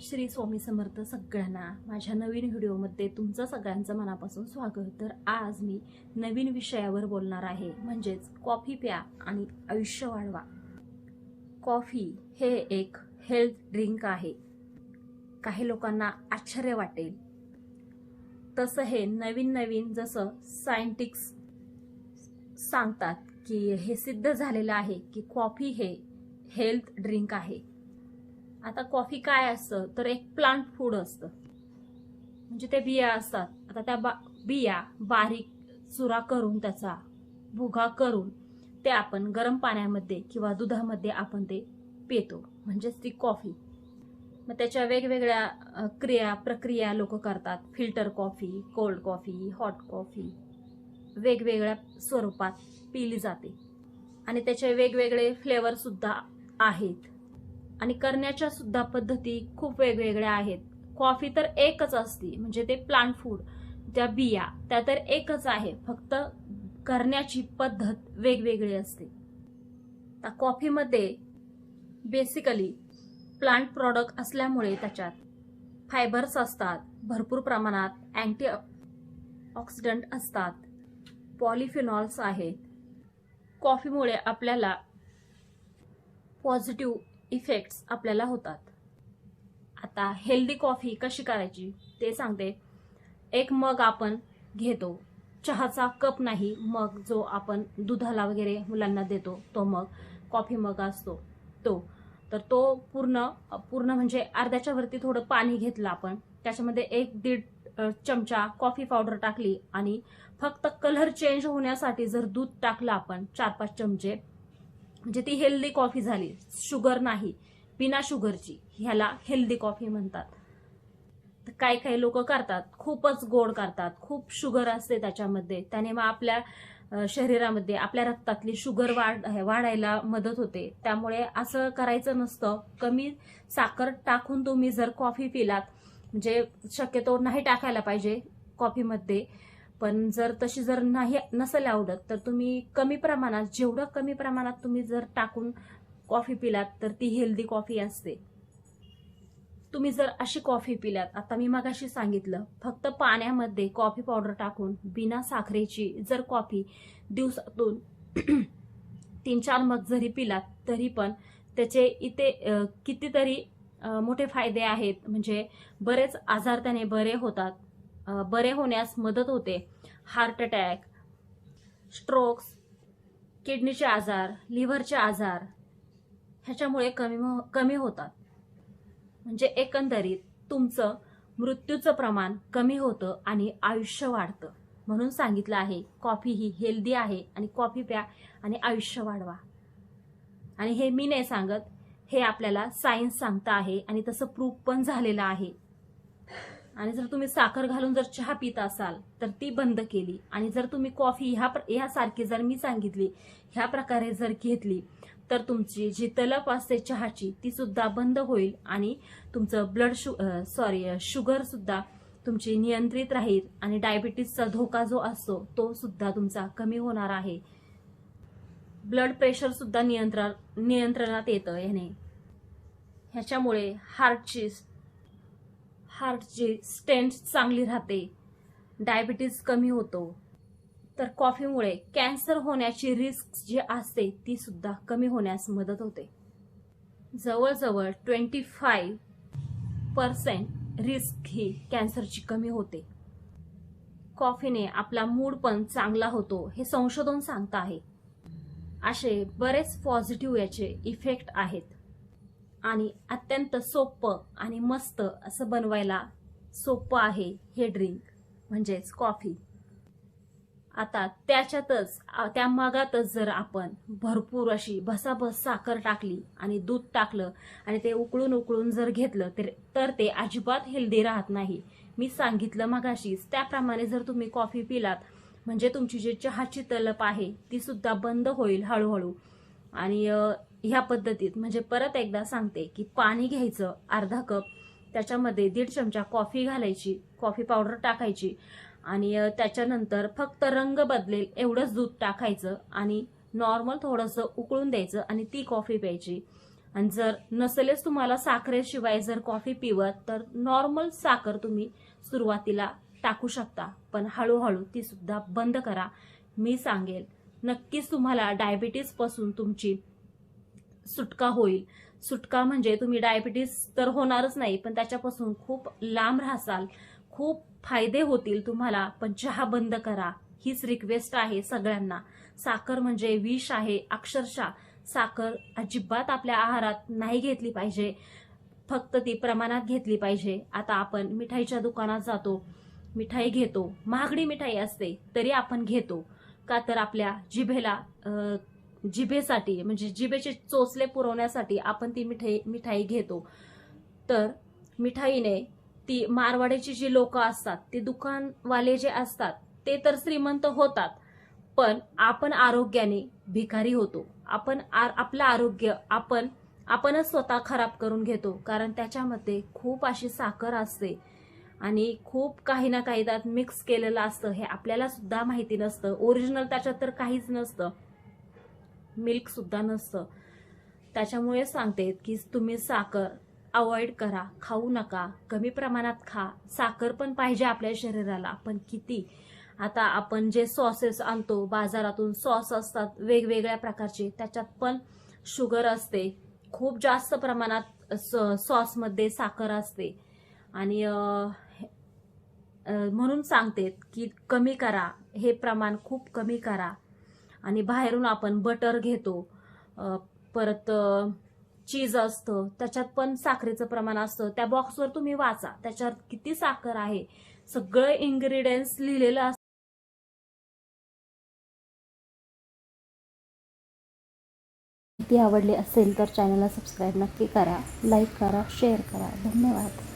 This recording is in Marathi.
श्री स्वामी समर्थ सगळ्यांना माझ्या नवीन व्हिडिओमध्ये तुमचं सगळ्यांचं मनापासून स्वागत. तर आज मी नवीन विषयावर बोलणार आहे म्हणजेच कॉफी प्या आणि आयुष्य वाढवा. कॉफी हे एक हेल्थ ड्रिंक आहे. काही लोकांना आश्चर्य वाटेल. तसं हे नवीन नवीन जसं सायंटिक्स सांगतात की हे सिद्ध झालेलं आहे की कॉफी हे हेल्थ ड्रिंक आहे. आता कॉफी काय असतं? तर एक प्लांट फूड असतं. म्हणजे ते बिया असतात. आता त्या बा बिया बारीक चुरा करून त्याचा भुगा करून ते आपण गरम पाण्यामध्ये किंवा दुधामध्ये आपण ते पितो. म्हणजेच ती कॉफी. मग त्याच्या वेगवेगळ्या क्रिया प्रक्रिया लोक करतात. Filter coffee cold coffee hot coffee. वेगवेगळ्या स्वरूपात पिली जाते. आणि त्याचे वेगवेगळे फ्लेवरसुद्धा आहेत. आणि करण्याच्या सुद्धा पद्धती खूप वेगवेगळ्या आहेत. कॉफी तर एकच असते म्हणजे ते प्लांट फूड त्या बिया त्या तर एकच आहे फक्त करण्याची पद्धत वेगवेगळी असते. त्या कॉफीमध्ये बेसिकली प्लांट प्रॉडक्ट असल्यामुळे त्याच्यात फायबर्स असतात भरपूर प्रमाणात अँटी ऑक्सिडंट असतात पॉलिफिनॉल्स आहेत. कॉफीमुळे आपल्याला पॉझिटिव्ह इफेक्ट्स आपल्याला होतात. आता हेल्दी कॉफी कशी करायची ते सांगते. एक मग आपण घेतो. चहाचा कप नाही मग जो आपण दुधाला वगैरे मुलांना देतो तो मग कॉफी मग असतो. तो. तर तो पूर्ण पूर्ण म्हणजे अर्ध्याच्या वरती थोडं पाणी घेतलं आपण. त्याच्यामध्ये एक दीड चमचा कॉफी पावडर टाकली आणि फक्त कलर चेंज होण्यासाठी जर दूध टाकलं आपण चार पाच चमचे म्हणजे ती हेल्दी कॉफी झाली. शुगर नाही. बिना शुगरची ह्याला हेल्दी कॉफी म्हणतात. तर काही काही लोक करतात? खूपच गोड करतात. खूप शुगर असते त्याच्यामध्ये. त्याने मग आपल्या शरीरामध्ये आपल्या रक्तातली शुगर वाढ वाढायला मदत होते. त्यामुळे असं करायचं नसतं. कमी साखर टाकून तुम्ही जर कॉफी पिलात म्हणजे शक्यतो नाही टाकायला पाहिजे कॉफीमध्ये पण जर तशी जर नाही नसेल आवडत तर तुम्ही कमी प्रमाणात जेवढं कमी प्रमाणात तुम्ही जर टाकून कॉफी पिलात तर ती हेल्दी कॉफी असते. तुम्ही जर अशी कॉफी पिलात आता मी मगाशी सांगितलं फक्त पाण्यामध्ये कॉफी पावडर टाकून बिना साखरेची जर कॉफी दिवसातून तीन चार मग जरी पिलात तरी पण त्याचे इथे कितीतरी मोठे फायदे आहेत. म्हणजे बरेच आजार त्याने बरे होतात. बरे होण्यास मदत होते. हार्ट अटॅक स्ट्रोक्स किडनीचे आजार लिव्हरचे आजार ह्याच्यामुळे कमी कमी होतात. म्हणजे एकंदरीत तुमचं मृत्यूचं प्रमाण कमी होतं आणि आयुष्य वाढतं. म्हणून सांगितलं आहे कॉफी ही हेल्दी आहे आणि कॉफी प्या आणि आयुष्य वाढवा. आणि हे मी नाही सांगत हे आपल्याला सायन्स सांगतं आहे आणि तसं प्रूफ पण झालेलं आहे. आणि जर तुम्ही साखर घालून जर चहा पित असाल तर ती बंद केली. आणि जर तुम्ही कॉफी ह्या प्र- ह्यासारखी जर मी सांगितली ह्या प्रकारे जर घेतली तर तुमची जी तलप असते चहाची ती सुद्धा बंद होईल आणि तुमचं ब्लड शु सॉरी शुगर सुद्धा तुमची नियंत्रित राहील आणि डायबिटीसचा धोका जो असतो तो सुद्धा तुमचा कमी होणार आहे. ब्लड प्रेशर सुद्धा नियंत्रण नियंत्रणात येतं याने. ह्याच्यामुळे हार्टची हार्टची स्टेंट चांगली राहते. डायबिटीज कमी होतो. तर कॉफीमुळे कॅन्सर होण्याची रिस्क जी असते ती सुद्धा कमी होण्यास मदत होते. जवळजवळ ट्वेंटी फाईव्ह पर्सेंट रिस्क ही कॅन्सरची कमी होते. कॉफीने आपला मूड पण चांगला होतो हे संशोधन सांगत आहे. असे बरेच पॉझिटिव्ह याचे इफेक्ट आहेत. आणि अत्यंत सोपं आणि मस्त असं बनवायला सोपं आहे हे ड्रिंक म्हणजेच कॉफी आता त्याच्यातच त्या मगातच जर आपण भरपूर अशी भसाभस साखर टाकली आणि दूध टाकलं आणि ते उकळून उकळून जर घेतलं तर तर ते अजिबात हेल्दी राहत नाही. मी सांगितलं मगाशीच त्याप्रमाणे जर तुम्ही कॉफी पिलात म्हणजे तुमची जी चहाची तलप आहे ती सुद्धा बंद होईल हळूहळू. आणि ह्या पद्धतीत म्हणजे परत एकदा सांगते की पाणी घ्यायचं अर्धा कप त्याच्यामध्ये दीड चमचा कॉफी घालायची कॉफी पावडर टाकायची आणि त्याच्यानंतर फक्त रंग बदलेल एवढंच दूध टाकायचं आणि नॉर्मल थोडंसं उकळून द्यायचं आणि ती कॉफी प्यायची. आणि जर नसेलच तुम्हाला साखरेशिवाय जर कॉफी पिवत तर नॉर्मल साखर तुम्ही सुरुवातीला टाकू शकता पण हळूहळू ती सुद्धा बंद करा. मी सांगेल नक्कीच तुम्हाला डायबिटीजपासून तुमची सुटका होईल. सुटका म्हणजे तुम्ही डायबिटीज तर होणारच नाही पण त्याच्यापासून खूप लांब राहसाल. खूप फायदे होतील तुम्हाला पण चहा बंद करा. हीच रिक्वेस्ट आहे सगळ्यांना. साखर म्हणजे विष आहे अक्षरशः. साखर अजिबात आपल्या आहारात नाही घेतली पाहिजे. फक्त ती प्रमाणात घेतली पाहिजे. आता आपण मिठाईच्या दुकानात जातो. मिठाई घेतो. महागडी मिठाई असते तरी आपण घेतो. का तर आपल्या जिभेला जिभेसाठी म्हणजे जिभेचे चोचले पुरवण्यासाठी आपण ती मिठाई मिठाई घेतो. तर मिठाईने ती मारवाड्याची जी लोक असतात ते दुकानवाले जे असतात ते तर श्रीमंत होतात पण आपण आरोग्याने भिकारी होतो. आपण आपलं आरोग्य आपण आपणच स्वतः खराब करून घेतो कारण त्याच्यामध्ये खूप अशी साखर असते आणि खूप काही ना काही त्यात मिक्स केलेलं असतं. हे आपल्याला सुद्धा माहिती नसतं. ओरिजिनल त्याच्यात तर काहीच नसतं. मिल्कसुद्धा नसतं. त्याच्यामुळे सांगते की तुम्ही साखर अवॉइड करा खाऊ नका कमी प्रमाणात खा. साखर पण पाहिजे आपल्या शरीराला पण किती? आता आपण जे सॉसेस आणतो बाजारातून सॉस असतात वेगवेगळ्या प्रकारचे त्याच्यात पण शुगर असते. खूप जास्त प्रमाणात सॉसमध्ये साखर असते. आणि म्हणून सांगते की कमी करा. हे प्रमाण खूप कमी करा. आणि बाहेरून आपण बटर घेतो. परत चीज असतं. त्याच्यात पण साखरेचं प्रमाण असतं. त्या बॉक्सवर तुम्ही वाचा. त्याच्यात किती साखर आहे? सगळं इन्ग्रेडियंट्स लिहिलेलं असतं ती आवडली असेल तर चॅनलला सबस्क्राईब नक्की करा. लाईक करा शेअर करा. धन्यवाद.